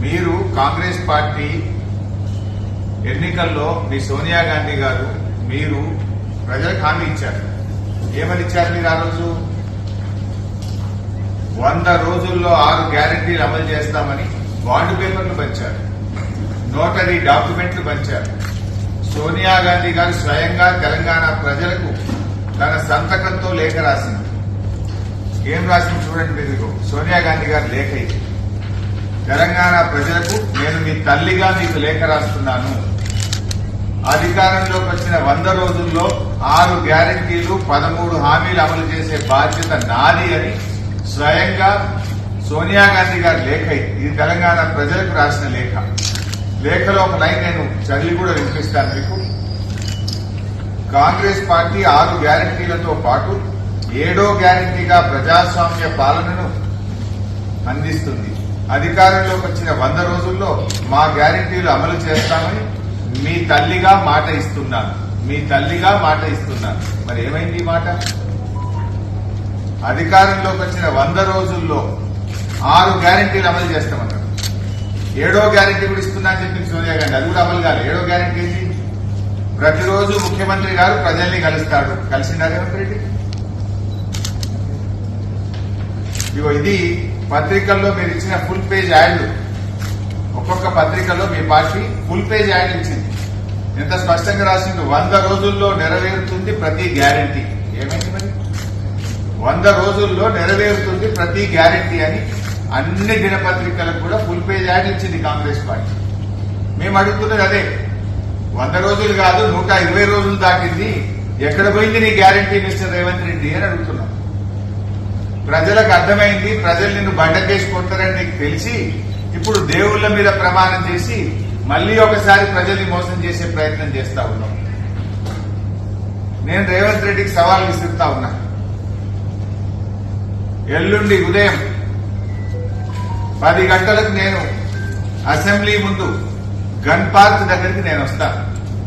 మీరు కాంగ్రెస్ పార్టీ ఎన్నికల్లో మీ సోనియా గాంధీ గారు మీరు ప్రజలకు హామీ ఇచ్చారు. ఏమని ఇచ్చారు మీరు ఆ రోజు? వంద రోజుల్లో ఆరు గ్యారంటీలు అమలు చేస్తామని బాండ్ పేపర్లు పంచారు. నోటరీ డాక్యుమెంట్లు పంచారు. సోనియా గాంధీ గారు స్వయంగా తెలంగాణ ప్రజలకు తన సంతకంతో లేఖ రాసింది. ఏం రాసింది చూడండి మీరు సోనియా గాంధీ గారు లేఖ ఇది. తెలంగాణ ప్రజలకు నేను మీ తల్లిగా మీకు లేఖ రాస్తున్నాను. అధికారంలోకి వచ్చిన వంద రోజుల్లో ఆరు గ్యారంటీలు పదమూడు హామీలు అమలు చేసే బాధ్యత నాది అని స్వయంగా సోనియా గాంధీ గారి లేఖ ఇది. ఇది తెలంగాణ ప్రజలకు రాసిన లేఖ. లేఖలో ఒక లైన్ నేను చదివి కూడా వినిపిస్తాను మీకు. కాంగ్రెస్ పార్టీ ఆరు గ్యారంటీలతో పాటు ఏడో గ్యారంటీగా ప్రజాస్వామ్య పాలనను అందిస్తుంది. అధికారంలోకి వచ్చిన వంద రోజుల్లో మా గ్యారంటీలు అమలు చేస్తామని మీ తల్లిగా మాట ఇస్తున్నాను. మీ తల్లిగా మాట ఇస్తున్నాను. మరి ఏమైంది ఈ మాట? అధికారంలోకి వచ్చిన వంద రోజుల్లో ఆరు గ్యారంటీలు అమలు చేస్తామన్నారు. ఏడో గ్యారంటీ కూడా ఇస్తున్నా అని చెప్పింది సోనియా గాంధీ. అది కూడా అమలు కాదు ఏడో గ్యారంటీ ప్రతిరోజు ముఖ్యమంత్రి గారు ప్రజల్ని కలుస్తాడు కలిసిందా రేవంత్ రెడ్డి? ఇగో ఇది పత్రికల్లో మీరు ఇచ్చిన ఫుల్ పేజ్ యాడ్లు ఒక్కొక్క పత్రికలో మీ పార్టీ ఫుల్ పేజ్ యాడ్ ఇచ్చింది. ఎంత స్పష్టంగా రాసింది వంద రోజుల్లో నెరవేరుతుంది ప్రతి గ్యారంటీ ఏమైంది మరి? వంద రోజుల్లో నెరవేరుతుంది ప్రతి గ్యారంటీ అని అన్ని దినపత్రికలకు కూడా ఫుల్ పేజ్ యాడ్ ఇచ్చింది కాంగ్రెస్ పార్టీ. మేము అడుగుతున్నది అదే. వంద రోజులు కాదు నూట ఇరవై రోజులు దాటింది. ఎక్కడ పోయింది నీ గ్యారంటీ మిస్టర్ రేవంత్ రెడ్డి అని అడుగుతున్నాం. ప్రజలకు అర్థమైంది ప్రజలు నిన్ను బండకేసి కొడతారని నీకు తెలిసి ఇప్పుడు దేవుళ్ళ మీద ప్రమాణం చేసి మళ్ళీ ఒకసారి ప్రజల్ని మోసం చేసే ప్రయత్నం చేస్తా ఉన్నాం. నేను రేవంత్ రెడ్డికి సవాల్ విసిరుతా ఉన్నా. ఎల్లుండి ఉదయం పది గంటలకు నేను అసెంబ్లీ ముందు గన్ పార్క్ దగ్గరికి నేను వస్తాను